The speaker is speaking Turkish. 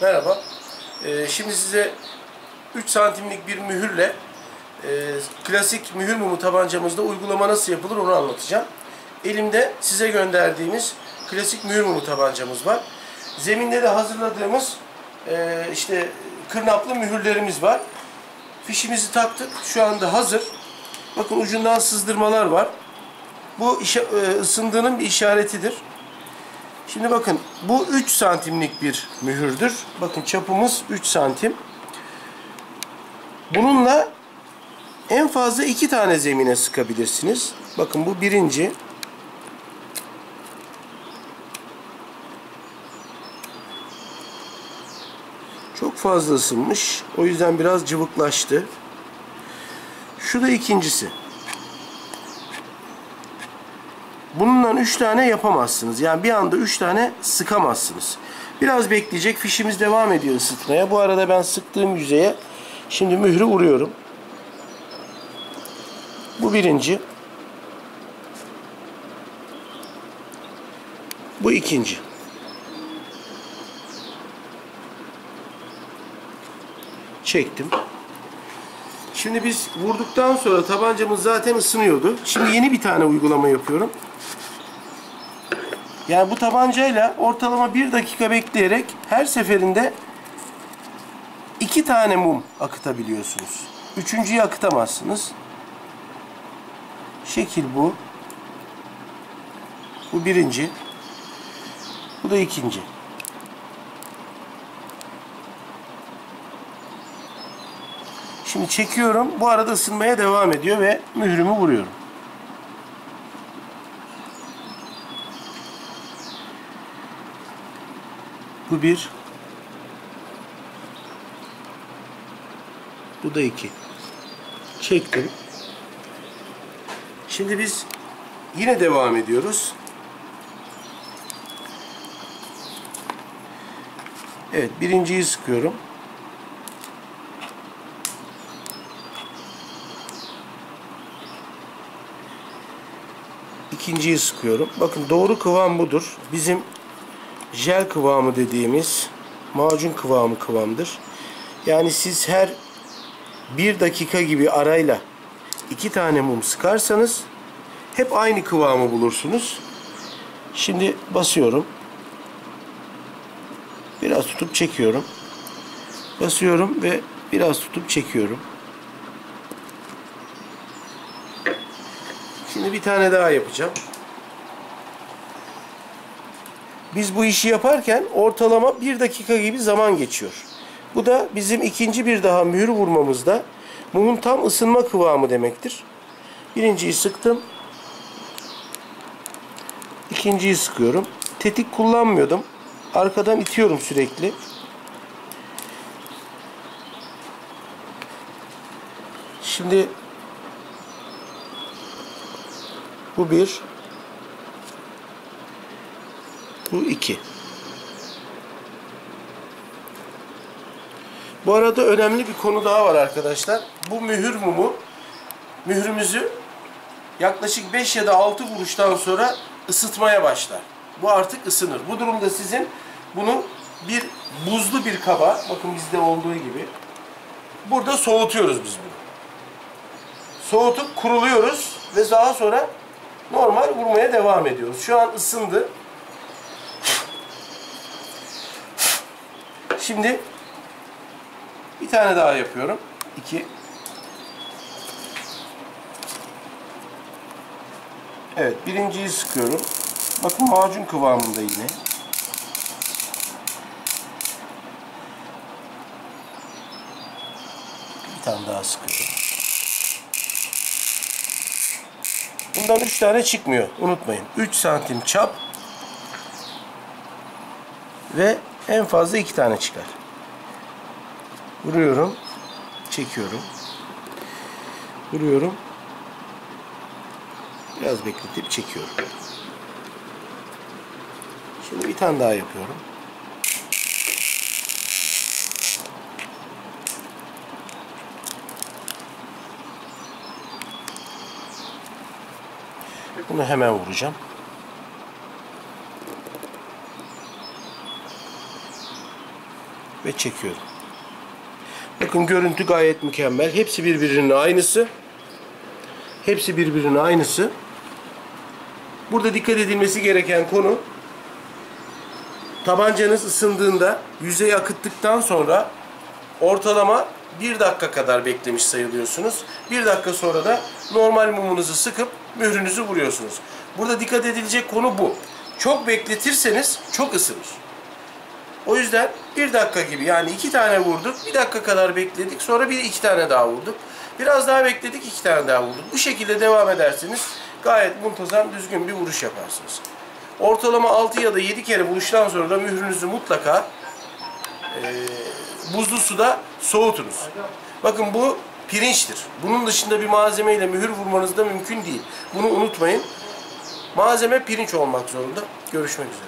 Merhaba. Ee, şimdi size 3 santimlik bir mühürle e, klasik mühür mumu tabancamızda uygulama nasıl yapılır onu anlatacağım. Elimde size gönderdiğimiz klasik mühür mumu tabancamız var. Zeminde de hazırladığımız e, işte kırnaplı mühürlerimiz var. Fişimizi taktık. Şu anda hazır. Bakın ucundan sızdırmalar var. Bu işe, ısındığının bir işaretidir. Şimdi bakın bu 3 santimlik bir mühürdür. Bakın çapımız 3 santim. Bununla en fazla iki tane zemine sıkabilirsiniz. Bakın bu birinci. Çok fazla ısınmış. O yüzden biraz cıvıklaştı. Şu da ikincisi. Bununla üç tane yapamazsınız. Yani bir anda üç tane sıkamazsınız. Biraz bekleyecek. Fişimiz devam ediyor ısıtmaya. Bu arada ben sıktığım yüzeye şimdi mührü vuruyorum. Bu birinci. Bu ikinci. Çektim. Şimdi biz vurduktan sonra tabancamız zaten ısınıyordu. Şimdi yeni bir tane uygulama yapıyorum. Yani bu tabancayla ortalama bir dakika bekleyerek her seferinde iki tane mum akıtabiliyorsunuz. Üçüncüyü akıtamazsınız. Şekil bu. Bu birinci. Bu da ikinci. Şimdi çekiyorum. Bu arada ısınmaya devam ediyor ve mührümü vuruyorum. Bu bir. Bu da iki. Çektim. Şimdi biz yine devam ediyoruz. Evet, birinciyi sıkıyorum. İkinciyi sıkıyorum. Bakın doğru kıvam budur. Bizim jel kıvamı dediğimiz macun kıvamı kıvamdır. Yani siz her bir dakika gibi arayla iki tane mum sıkarsanız hep aynı kıvamı bulursunuz. Şimdi basıyorum. Biraz tutup çekiyorum. Basıyorum ve biraz tutup çekiyorum. Şimdi bir tane daha yapacağım. Biz bu işi yaparken ortalama bir dakika gibi zaman geçiyor. Bu da bizim ikinci bir daha mühür vurmamızda mumun tam ısınma kıvamı demektir. Birinciyi sıktım. İkinciyi sıkıyorum. Tetik kullanmıyordum. Arkadan itiyorum sürekli. Şimdi bu bir. Bu iki. Bu arada önemli bir konu daha var arkadaşlar. Bu mühür mumu mührümüzü yaklaşık 5 ya da 6 vuruştan sonra ısıtmaya başlar. Bu artık ısınır. Bu durumda sizin bunu bir buzlu bir kaba, bakın bizde olduğu gibi burada soğutuyoruz biz bunu. Soğutup kuruluyoruz ve daha sonra normal vurmaya devam ediyoruz. Şu an ısındı. Şimdi bir tane daha yapıyorum. İki. Evet, birinciyi sıkıyorum. Bakın macun kıvamında yine. Bir tane daha sıkıyorum. Bundan üç tane çıkmıyor. Unutmayın. 3 santim çap ve en fazla iki tane çıkar. Vuruyorum. Çekiyorum. Vuruyorum. Biraz bekletip çekiyorum. Şimdi bir tane daha yapıyorum. Bunu hemen vuracağım. Ve çekiyorum. Bakın görüntü gayet mükemmel. Hepsi birbirinin aynısı. Hepsi birbirinin aynısı. Burada dikkat edilmesi gereken konu tabancanız ısındığında yüzey akıttıktan sonra ortalama 1 dakika kadar beklemiş sayılıyorsunuz. 1 dakika sonra da normal mumunuzu sıkıp mührünüzü vuruyorsunuz. Burada dikkat edilecek konu bu. Çok bekletirseniz çok ısınır. O yüzden 1 dakika gibi yani 2 tane vurduk, 1 dakika kadar bekledik, sonra bir iki tane daha vurduk. Biraz daha bekledik, 2 tane daha vurduk. Bu şekilde devam ederseniz gayet muntazam, düzgün bir vuruş yaparsınız. Ortalama 6 ya da 7 kere vuruştan sonra da mührünüzü mutlaka eee, buzlu suda soğutunuz. Bakın bu pirinçtir. Bunun dışında bir malzemeyle mühür vurmanız da mümkün değil. Bunu unutmayın. Malzeme pirinç olmak zorunda. Görüşmek üzere.